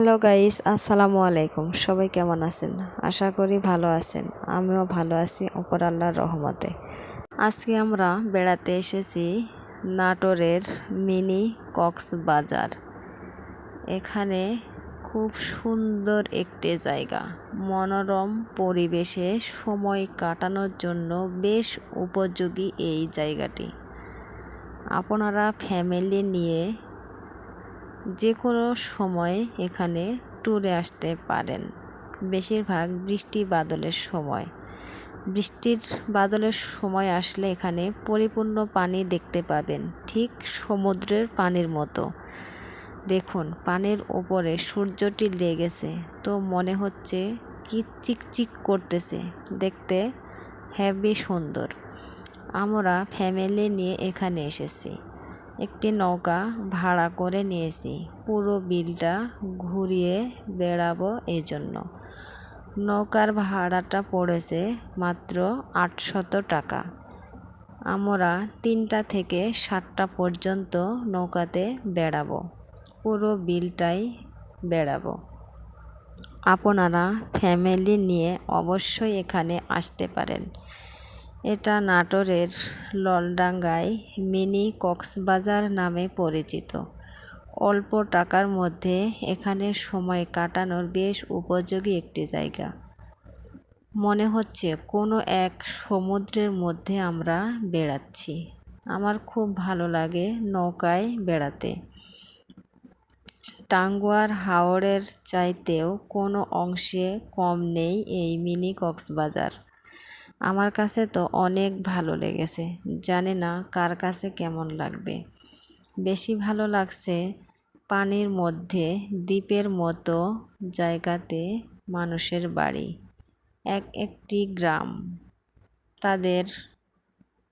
Hello guys, আসসালামু আলাইকুম। সবাই কেমন আছেন? আশা করি ভালো আছেন। আমিও ভালো আছি অপর আল্লাহর রহমতে। আজকে আমরা বেড়াতে এসেছি নাটোরের মিনি কক্সবাজার। এখানে খুব সুন্দর একটি জায়গা। মনোরম পরিবেশে সময় কাটানোর জন্য বেশ উপযোগী এই জায়গাটি। আপনারা ফ্যামিলি নিয়ে যে কোনো সময় এখানে ট্যুরে আসতে পারেন। বেশিরভাগ বৃষ্টি বাদলের সময়। বৃষ্টির বাদলের সময় আসলে এখানে পরিপূর্ণ পানি দেখতে পাবেন, ঠিক সমুদ্রের পানির মতো। দেখুন, পানির ওপরে সূর্যটি লেগেছে, তো মনে হচ্ছে কি চিকচিক করতেছে। দেখতে হেভি সুন্দর। আমরা ফ্যামিলি নিয়ে এখানে এসেছি। একটি নৌকা ভাড়া করে নিয়েছি। পুরো বিলটা ঘুরিয়ে বেড়াবো এই জন্য নৌকার ভাড়াটা পড়েছে মাত্র আটশত টাকা। আমরা তিনটা থেকে সাতটা পর্যন্ত নৌকাতে বেড়াবো। পুরো বিলটাই বেড়াবো। আপনারা ফ্যামিলি নিয়ে অবশ্যই এখানে আসতে পারেন। এটা নাটোরের ললডাঙ্গায় মিনি কক্সবাজার নামে পরিচিত। অল্প টাকার মধ্যে এখানে সময় কাটানোর বেশ উপযোগী একটি জায়গা। মনে হচ্ছে কোনো এক সমুদ্রের মধ্যে আমরা বেড়াচ্ছি। আমার খুব ভালো লাগে নৌকায় বেড়াতে। টাঙ্গুয়ার হাওড়ের চাইতেও কোনো অংশে কম নেই এই মিনি কক্সবাজার। আমার কাছে তো অনেক ভালো লেগেছে। জানি না কার কাছে কেমন লাগবে। বেশি ভালো লাগছে পানির মধ্যে, দ্বীপের মতো জায়গাতে মানুষের বাড়ি। এক একটি গ্রাম। তাদের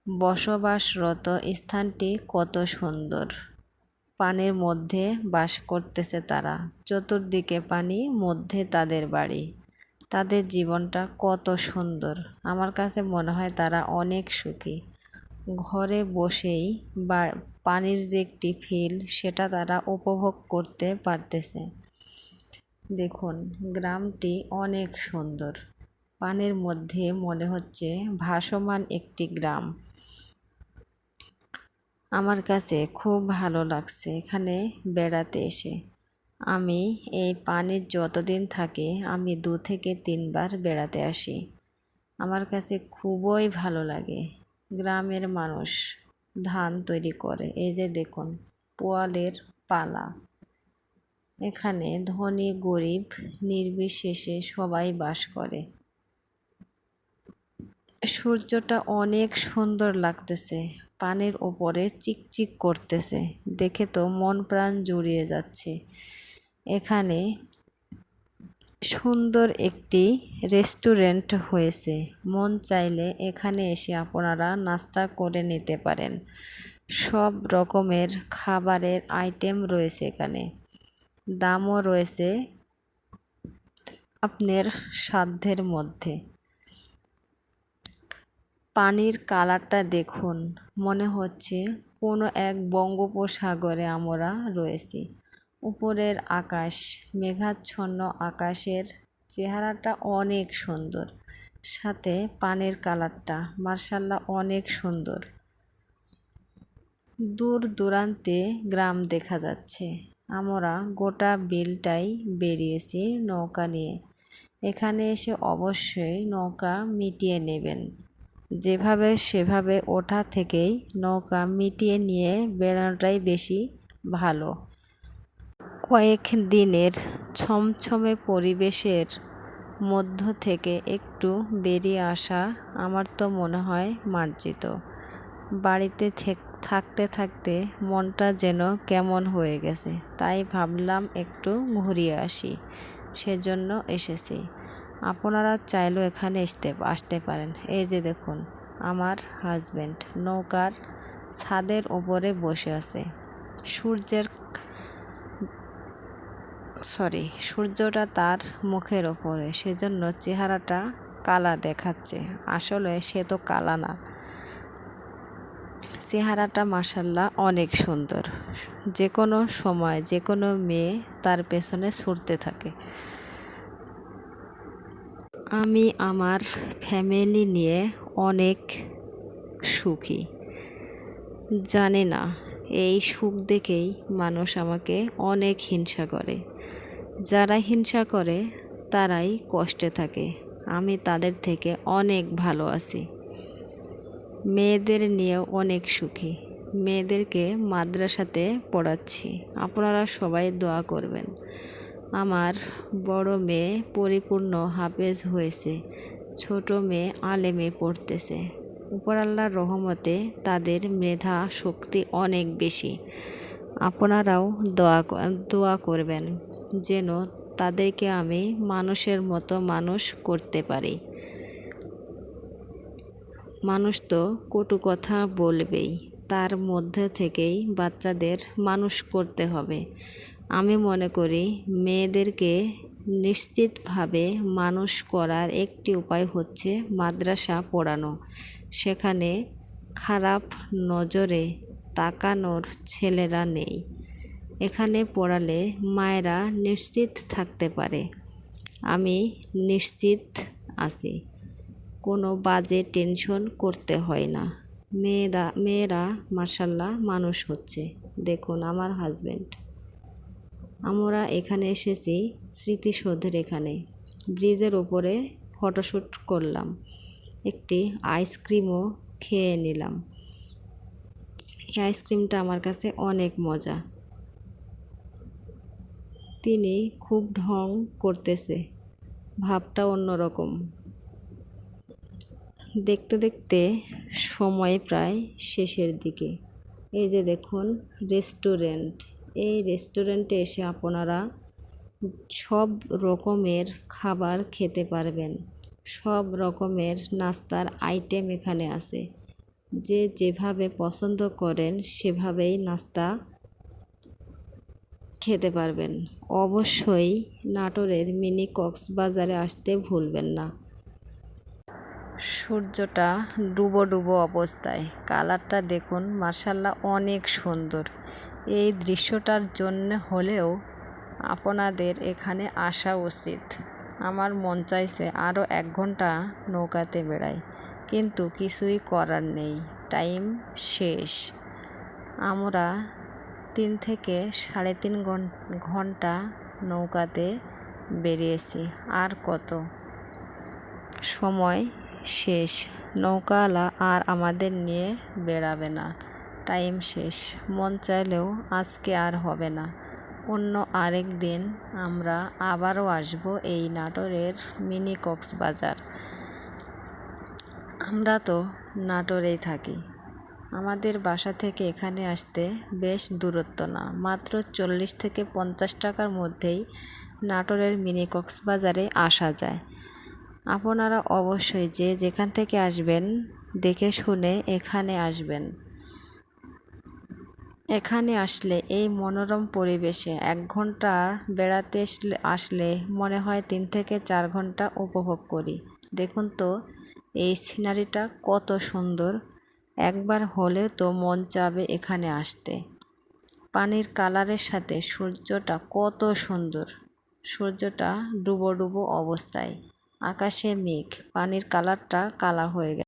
বসবাসরত স্থানটি কত সুন্দর। পানির মধ্যে বাস করতেছে তারা। চতুর্দিকে পানি, মধ্যে তাদের বাড়ি। তাদের জীবনটা কত সুন্দর। আমার কাছে মনে হয় তারা অনেক সুখী। ঘরে বসেই বা পানির যে একটি ফিল সেটা তারা উপভোগ করতে পারতেছে। দেখুন, গ্রামটি অনেক সুন্দর। পানির মধ্যে মনে হচ্ছে ভাসমান একটি গ্রাম। আমার কাছে খুব ভালো লাগছে এখানে বেড়াতে এসে। আমি এই পানির যতদিন থাকে, আমি দু থেকে তিনবার বেড়াতে আসি। আমার কাছে খুবই ভালো লাগে। গ্রামের মানুষ ধান তৈরি করে। এই যে দেখুন, পোয়ালের পালা। এখানে ধনী, গরিব, নির্বিশেষে সবাই বাস করে। সূর্যটা অনেক সুন্দর লাগতেছে। পানির ওপরে চিকচিক করতেছে। দেখে তো মন প্রাণ জুড়িয়ে যাচ্ছে। এখানে সুন্দর একটি রেস্টুরেন্ট হয়েছে। মন চাইলে এখানে এসে আপনারা নাস্তা করে নিতে পারেন। সব রকমের খাবারের আইটেম রয়েছে এখানে। দামও রয়েছে আপনার সাধ্যের মধ্যে। পানির কালারটা দেখুন। মনে হচ্ছে কোনো এক বঙ্গোপসাগরে আমরা রয়েছি। উপরের আকাশ, মেঘাচ্ছন্ন আকাশের চেহারাটা অনেক সুন্দর। সাথে পানির কালারটা মার্শাল্লাহ অনেক সুন্দর। দূর দূরান্তে গ্রাম দেখা যাচ্ছে। আমরা গোটা বিলটাই বেরিয়েছি নৌকা নিয়ে। এখানে এসে অবশ্যই নৌকা মিটিয়ে নেবেন। যেভাবে সেভাবে ওঠা থেকেই নৌকা মিটিয়ে নিয়ে বেড়ানোটাই বেশি ভালো। কয়েক দিনের ছমছমে পরিবেশের মধ্য থেকে একটু বেরিয়ে আসা আমার তো মনে হয় মার্জিত। বাড়িতে থাকতে থাকতে মনটা যেন কেমন হয়ে গেছে, তাই ভাবলাম একটু ঘুরিয়ে আসি, সেজন্য এসেছি। আপনারা চাইলেও এখানে আসতে আসতে পারেন। এই যে দেখুন, আমার হাজব্যান্ড নৌকার ছাদের ওপরে বসে আছে। সূর্যের সরি, সূর্যটা তার মুখের ওপরে, সেজন্য চেহারাটা কালা দেখাচ্ছে। আসলে সে তো কালা না। চেহারাটা মাসাল্লাহ অনেক সুন্দর। যে কোনো সময় যে কোনো মেয়ে তার পেছনে ছুটতে থাকে। আমি আমার ফ্যামিলি নিয়ে অনেক সুখী। জানি না এই সুখ দেখেই মানুষ আমাকে অনেক হিংসা করে। যারা হিংসা করে, তারাই কষ্টে থাকে। আমি তাদের থেকে অনেক ভালো আছি। মেয়েদের নিয়ে অনেক সুখী। মেয়েদেরকে মাদ্রাসাতে পড়াচ্ছি। আপনারা সবাই দোয়া করবেন। আমার বড় মেয়ে পরিপূর্ণ হাফেজ হয়েছে। ছোট মেয়ে আলেমে পড়তেছে। উপর আল্লাহর রহমতে তাদের মেধা শক্তি অনেক বেশি। আপনারাও দোয়া দোয়া করবেন যেন তাদেরকে আমি মানুষের মতো মানুষ করতে পারি। মানুষ তো কটু কথা বলবেই, তার মধ্যে থেকেই বাচ্চাদের মানুষ করতে হবে। আমি মনে করি মেয়েদেরকে নিশ্চিতভাবে মানুষ করার একটি উপায় হচ্ছে মাদ্রাসা পড়ানো। সেখানে খারাপ নজরে তাকানোর ছেলেরা নেই। এখানে পড়ালে মায়েরা নিশ্চিত থাকতে পারে। আমি নিশ্চিত আছি। কোনো বাজে টেনশন করতে হয় না। মেয়েরা মেয়েরা মার্শাল্লাহ মানুষ হচ্ছে। দেখুন আমার হাজব্যান্ড আমরা এখানে এসেছি স্মৃতিসৌধের এখানে। ব্রিজের ওপরে ফটোশ্যুট করলাম। একটি আইসক্রিমও খেয়ে নিলাম। এই আইসক্রিমটা আমার কাছে অনেক মজা। তিনি খুব ঢং করতেছে। ভাবটা অন্যরকম। দেখতে দেখতে সময় প্রায় শেষের দিকে। এই যে দেখুন, রেস্টুরেন্ট। এই রেস্টুরেন্টে এসে আপনারা সব রকমের খাবার খেতে পারবেন। সব রকমের নাস্তার আইটেম এখানে আছে। যে যেভাবে পছন্দ করেন, সেভাবেই নাস্তা খেতে পারবেন। অবশ্যই নাটোরের মিনি কক্সবাজারে আসতে ভুলবেন না। সূর্যটা ডুবো ডুবো অবস্থায়। কালারটা দেখুন মার্শাল্লাহ অনেক সুন্দর। এই দৃশ্যটার জন্য হলেও আপনাদের এখানে আসা উচিত। আমার মন চাইছে আরও এক ঘণ্টা নৌকাতে বেড়াই, কিন্তু কিছুই করার নেই। টাইম শেষ। আমরা তিন থেকে সাড়ে তিন ঘণ্টা নৌকাতে বেরিয়েছি। আর কত? সময় শেষ। নৌকাওয়ালা আর আমাদের নিয়ে বেড়াবে না। টাইম শেষ। মন চাইলেও আজকে আর হবে না। অন্য আরেক দিন আমরা আবারও আসব এই নাটোরের মিনি কক্সবাজার। আমরা তো নাটোরেই থাকি। আমাদের বাসা থেকে এখানে আসতে বেশ দূরত্ব না। মাত্র চল্লিশ থেকে পঞ্চাশ টাকার মধ্যেই নাটোরের মিনি কক্সবাজারে আসা যায়। আপনারা অবশ্যই যে যেখান থেকে আসবেন, দেখে শুনে এখানে আসবেন। এখানে আসলে এই মনোরম পরিবেশে এক ঘণ্টা বেড়াতে আসলে মনে হয় তিন থেকে চার ঘণ্টা উপভোগ করি। দেখুন তো, এই সিনারিটা কত সুন্দর। একবার হলে তো মন চাবে এখানে আসতে। পানির কালারের সাথে সূর্যটা কত সুন্দর। সূর্যটা ডুবো ডুবো অবস্থায়। আকাশে মেঘ, পানির কালারটা কালা হয়ে গেছে।